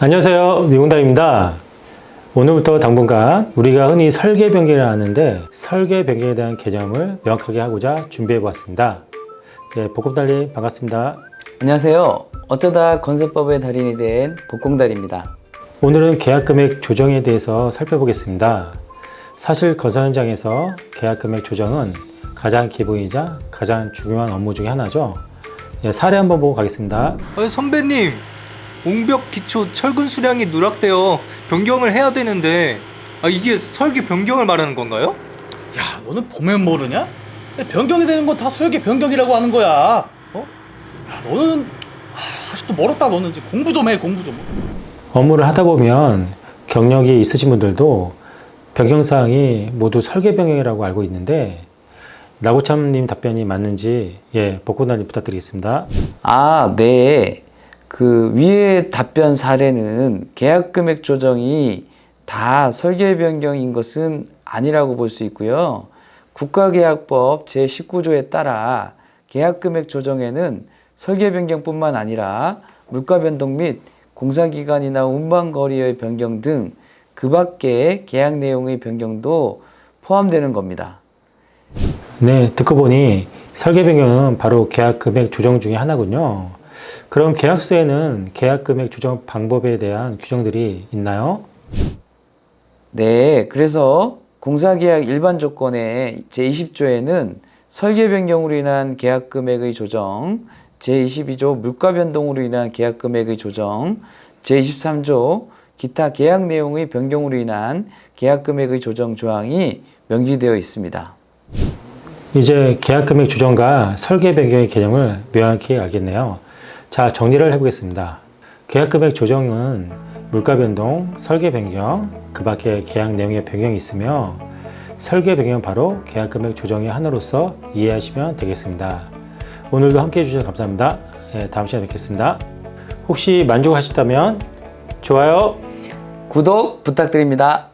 안녕하세요. 미공담입니다. 오늘부터 당분간 우리가 흔히 설계 변경을 하는데 설계 변경에 대한 개념을 명확하게 하고자 준비해 보았습니다. 네, 복급달님 반갑습니다. 안녕하세요. 어쩌다 건설법의 달인이 된 복공달입니다. 오늘은 계약 금액 조정에 대해서 살펴보겠습니다. 사실 건설 현장에서 계약 금액 조정은 가장 기본이자 가장 중요한 업무 중에 하나죠. 네, 사례 한번 보고 가겠습니다. 아니, 선배님 옹벽 기초 철근 수량이 누락되어 변경을 해야 되는데 아, 이게 설계 변경을 말하는 건가요? 야, 너는 보면 모르냐? 변경이 되는 건 다 설계 변경이라고 하는 거야. 어? 야, 너는 아, 아직도 멀었다. 너는 이제 공부 좀 해, 공부 좀. 업무를 하다 보면 경력이 있으신 분들도 변경 사항이 모두 설계 변경이라고 알고 있는데 나고참님 답변이 맞는지 예 복고단님 부탁드리겠습니다. 아, 네. 그 위의 답변 사례는 계약 금액 조정이 다 설계 변경인 것은 아니라고 볼 수 있고요. 국가계약법 제19조에 따라 계약 금액 조정에는 설계 변경뿐만 아니라 물가 변동 및 공사 기간이나 운반 거리의 변경 등 그 밖의 계약 내용의 변경도 포함되는 겁니다. 네 듣고 보니 설계 변경은 바로 계약 금액 조정 중에 하나군요. 그럼 계약서에는 계약 금액 조정 방법에 대한 규정들이 있나요? 네, 그래서 공사계약 일반 조건의 제20조에는 설계 변경으로 인한 계약 금액의 조정, 제22조 물가 변동으로 인한 계약 금액의 조정, 제23조 기타 계약 내용의 변경으로 인한 계약 금액의 조정 조항이 명기되어 있습니다. 이제 계약 금액 조정과 설계 변경의 개념을 명확히 알겠네요. 자, 정리를 해보겠습니다. 계약 금액 조정은 물가 변동, 설계 변경, 그 밖에 계약 내용의 변경이 있으며 설계 변경은 바로 계약 금액 조정의 하나로서 이해하시면 되겠습니다. 오늘도 함께 해주셔서 감사합니다. 예, 다음 시간에 뵙겠습니다. 혹시 만족하셨다면 좋아요, 구독 부탁드립니다.